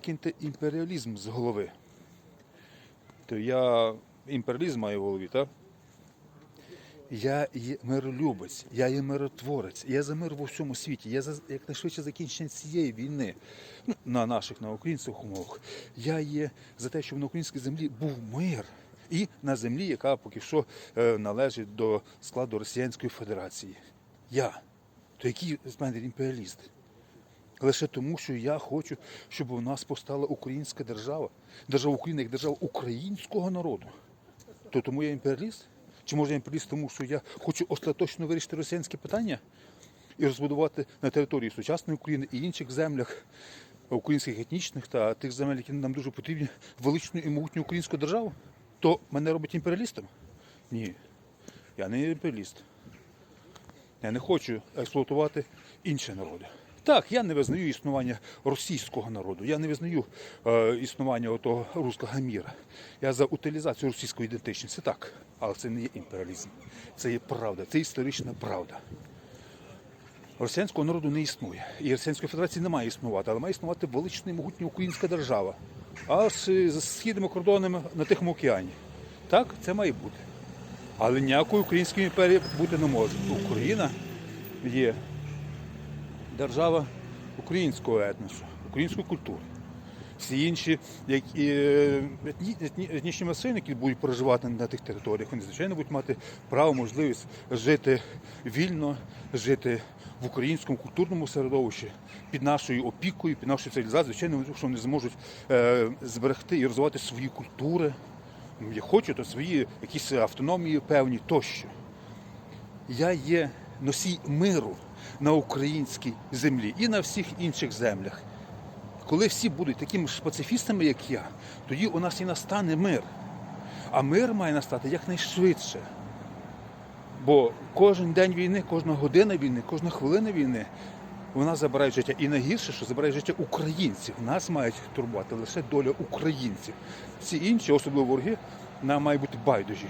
Киньте імперіалізм з голови. То я імперіалізм маю в голові, так? Я є миролюбець, я є миротворець, я за мир в усьому світі, я за якнайшвидше закінчення цієї війни ну, на наших, на українських умовах. Я є за те, щоб на українській землі був мир. І на землі, яка поки що е, належить до складу Росіянської Федерації. Я. То який з мене імперіаліст? Лише тому, що я хочу, щоб у нас постала українська держава, держава України як держава українського народу. То тому я імперіаліст? Чи може я імперіаліст тому, що я хочу остаточно вирішити росіянське питання і розбудувати на території сучасної України і інших землях українських етнічних та тих земель, які нам дуже потрібні, величну і могутню українську державу? То мене робить імперіалістом? Ні. Я не імперіаліст. Я не хочу експлуатувати інші народи. Так, я не визнаю існування російського народу, я не визнаю е, існування того руського міра. Я за утилізацію російської ідентичності, так. Але це не є імперіалізм. Це є правда, це історична правда. Росіянського народу не існує. І Росіянської Федерації не має існувати, але має існувати велична і могутня українська держава. А з, з східними кордонами на Тихому океані. Так, це має бути. Але ніякої української імперії бути не може. Україна є держава українського етносу, української культури. Всі інші як, і, е, етні, етні, етнічні масини, які будуть проживати на тих територіях, вони звичайно будуть мати право, можливість жити вільно, жити в українському культурному середовищі під нашою опікою, під нашою цивілізацією. Звичайно, що вони зможуть е, зберегти і розвивати свої культури. Я хочу, то свої якісь автономії певні тощо. Я є носій миру на українській землі і на всіх інших землях. Коли всі будуть такими ж пацифістами, як я, тоді у нас і настане мир. А мир має настати якнайшвидше. Бо кожен день війни, кожна година війни, кожна хвилина війни вона забирає життя. І найгірше, що забирає життя українців. Нас мають турбувати лише доля українців. Всі інші, особливо вороги, нам мають бути байдужі.